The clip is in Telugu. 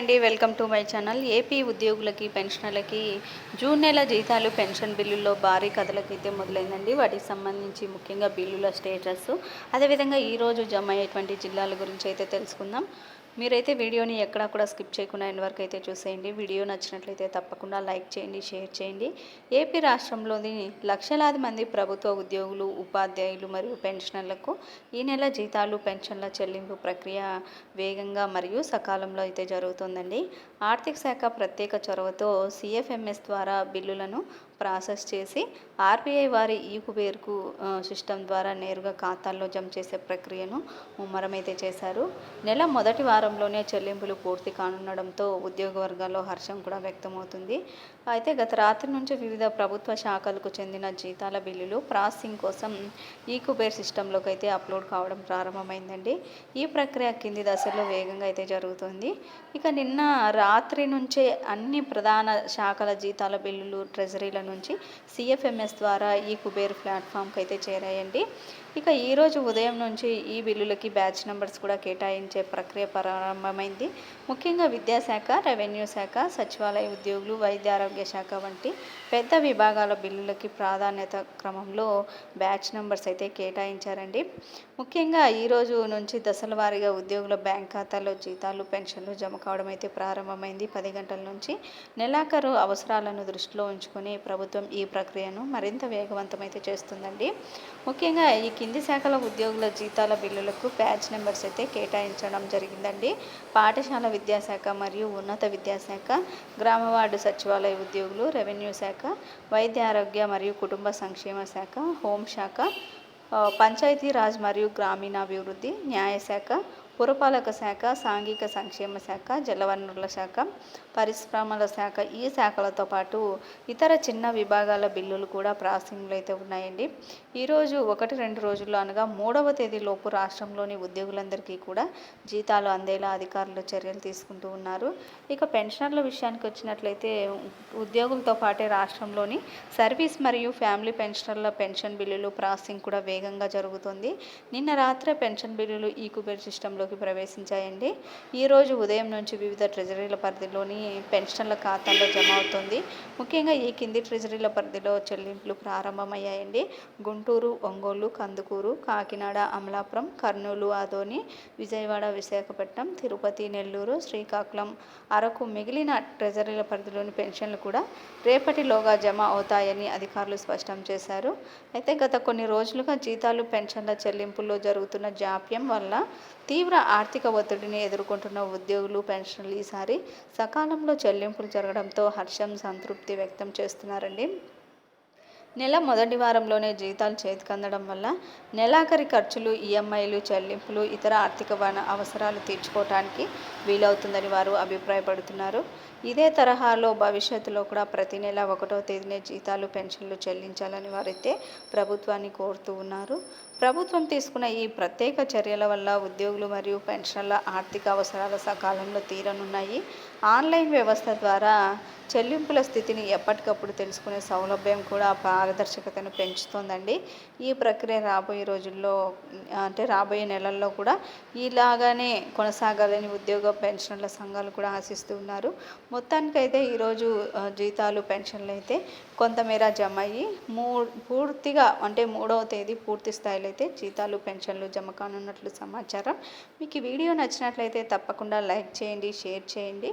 అండి welcome to my channel. AP ఉద్యోగులకి పెన్షనర్లకి జూన్ నెల జీతాలు పెన్షన్ బిల్లుల్లో భారీ కథలకైతే మొదలైందండి. వాటికి సంబంధించి ముఖ్యంగా బిల్లుల స్టేటస్ అదేవిధంగా ఈరోజు జమ అయ్యేటువంటి జిల్లాల గురించి అయితే తెలుసుకుందాం. మీరైతే వీడియోని ఎక్కడా కూడా స్కిప్ చేయకుండా ఎండ్ వరకు అయితే చూసేయండి. వీడియో నచ్చినట్లయితే తప్పకుండా లైక్ చేయండి షేర్ చేయండి. ఏపీ రాష్ట్రంలోని లక్షలాది మంది ప్రభుత్వ ఉద్యోగులు ఉపాధ్యాయులు మరియు పెన్షనర్లకు ఈ నెల జీతాలు పెన్షన్ల చెల్లింపు ప్రక్రియ వేగంగా మరియు సకాలంలో అయితే జరుగుతుందండి. ఆర్థిక శాఖ ప్రత్యేక చొరవతో సిఎఫ్ఎంఎస్ ద్వారా బిల్లులను ప్రాసెస్ చేసి ఆర్బీఐ వారి ఈ కుబేర్కు సిస్టమ్ ద్వారా నేరుగా ఖాతాల్లో జమ చేసే ప్రక్రియను ముమ్మరమైతే చేశారు. నెల మొదటి వారంలోనే చెల్లింపులు పూర్తి కానుండడంతో ఉద్యోగ వర్గాల్లో హర్షం కూడా వ్యక్తమవుతుంది. అయితే గత రాత్రి నుంచి వివిధ ప్రభుత్వ శాఖలకు చెందిన జీతాల బిల్లులు ప్రాసెసింగ్ కోసం ఈ కుబేర్ సిస్టంలోకి అయితే అప్లోడ్ కావడం ప్రారంభమైందండి. ఈ ప్రక్రియ కింది దశలో వేగంగా అయితే జరుగుతుంది. ఇక నిన్న రాత్రి నుంచే అన్ని ప్రధాన శాఖల జీతాల బిల్లులు ట్రెజరీల నుంచి సిఎఫ్ఎంఎస్ ద్వారా ఈ కుబేర్ ప్లాట్ఫామ్కి అయితే చేరాయండి. ఇక ఈరోజు ఉదయం నుంచి ఈ బిల్లులకి బ్యాచ్ నెంబర్స్ కూడా కేటాయించే ప్రక్రియ ప్రారంభమైంది. ముఖ్యంగా విద్యాశాఖ రెవెన్యూ శాఖ సచివాలయ ఉద్యోగులు వైద్య ఆరోగ్య శాఖ వంటి పెద్ద విభాగాల బిల్లులకి ప్రాధాన్యత క్రమంలో బ్యాచ్ నెంబర్స్ అయితే కేటాయించారండి. ముఖ్యంగా ఈరోజు నుంచి దశల వారీగా ఉద్యోగుల బ్యాంక్ ఖాతాలో జీతాలు పెన్షన్లు జమ కావడం అయితే ప్రారంభమైంది. పది గంటల నుంచి నెలాఖరు అవసరాలను దృష్టిలో ఉంచుకొని ప్రభుత్వం ప్రభుత్వం ఈ ప్రక్రియను మరింత వేగవంతమైతే చేస్తుందండి. ముఖ్యంగా ఈ కింది శాఖల ఉద్యోగుల జీతాల బిల్లులకు బ్యాచ్ నెంబర్స్ అయితే కేటాయించడం జరిగిందండి. పాఠశాల విద్యాశాఖ మరియు ఉన్నత విద్యాశాఖ గ్రామ వార్డు సచివాలయ ఉద్యోగులు రెవెన్యూ శాఖ వైద్య ఆరోగ్య మరియు కుటుంబ సంక్షేమ శాఖ హోంశాఖ పంచాయతీరాజ్ మరియు గ్రామీణాభివృద్ధి న్యాయశాఖ పురపాలక శాఖ సాంఘిక సంక్షేమ శాఖ జలవనరుల శాఖ పరిశ్రమల శాఖ ఈ శాఖలతో పాటు ఇతర చిన్న విభాగాల బిల్లులు కూడా ప్రాసెసింగ్లో అయితే ఉన్నాయండి ఈరోజు ఒకటి రెండు రోజుల్లో అనగా మూడవ తేదీలోపు రాష్ట్రంలోని ఉద్యోగులందరికీ కూడా జీతాలు అందేలా అధికారులు చర్యలు తీసుకుంటూ ఉన్నారు. ఇక పెన్షనర్ల విషయానికి వచ్చినట్లయితే ఉద్యోగులతో పాటే రాష్ట్రంలోని సర్వీస్ మరియు ఫ్యామిలీ పెన్షనర్ల పెన్షన్ బిల్లులు ప్రాసెసింగ్ కూడా వేగంగా జరుగుతుంది. నిన్న రాత్రే పెన్షన్ బిల్లులు ఈ కుబేర్ సిస్టంలో ఖాతాల్లోకి ప్రవేశించాయండి. ఈరోజు ఉదయం నుంచి వివిధ ట్రెజరీల పరిధిలోని పెన్షన్ల ఖాతాల్లో జమ అవుతుంది. ముఖ్యంగా ఈ కింది ట్రెజరీల పరిధిలో చెల్లింపులు ప్రారంభమయ్యాయండి. గుంటూరు ఒంగోలు కందుకూరు కాకినాడ అమలాపురం కర్నూలు ఆదోని విజయవాడ విశాఖపట్నం తిరుపతి నెల్లూరు శ్రీకాకుళం అరకు మిగిలిన ట్రెజరీల పరిధిలోని పెన్షన్లు కూడా రేపటిలోగా జమ అవుతాయని అధికారులు స్పష్టం చేశారు. అయితే గత కొన్ని రోజులుగా జీతాలు పెన్షన్ల చెల్లింపుల్లో జరుగుతున్న జాప్యం వల్ల తీవ్ర ఆర్థిక ఒత్తిడిని ఎదుర్కొంటున్న ఉద్యోగులు పెన్షన్లు ఈసారి సకాలంలో చెల్లింపులు జరగడంతో హర్షం సంతృప్తి వ్యక్తం చేస్తున్నారండి. నెల మొదటి వారంలోనే జీతాలు చేతికందడం వల్ల నెలాఖరి ఖర్చులు ఈఎంఐలు చెల్లింపులు ఇతర ఆర్థిక అవసరాలు తీర్చుకోవటానికి వీలవుతుందని వారు అభిప్రాయపడుతున్నారు. ఇదే తరహాలో భవిష్యత్తులో కూడా ప్రతి నెల ఒకటో తేదీనే జీతాలు పెన్షన్లు చెల్లించాలని వారైతే ప్రభుత్వాన్ని కోరుతూ ఉన్నారు. ప్రభుత్వం తీసుకున్న ఈ ప్రత్యేక చర్యల వల్ల ఉద్యోగులు మరియు పెన్షన్ల ఆర్థిక అవసరాల సకాలంలో తీరనున్నాయి. ఆన్లైన్ వ్యవస్థ ద్వారా చెల్లింపుల స్థితిని ఎప్పటికప్పుడు తెలుసుకునే సౌలభ్యం కూడా పారదర్శకతను పెంచుతోందండి. ఈ ప్రక్రియ రాబోయే రోజుల్లో అంటే రాబోయే నెలల్లో కూడా ఇలాగానే కొనసాగాలని ఉద్యోగ పెన్షన్ల సంఘాలు కూడా ఆశిస్తూ ఉన్నారు. మొత్తానికైతే ఈరోజు జీతాలు పెన్షన్లు అయితే కొంతమేర జమ అయ్యి మూ పూర్తిగా అంటే మూడవ తేదీ పూర్తి స్థాయిలో అయితే జీతాలు పెన్షన్లు జమ కానున్నట్లు సమాచారం. మీకు ఈ వీడియో నచ్చినట్లయితే తప్పకుండా లైక్ చేయండి షేర్ చేయండి.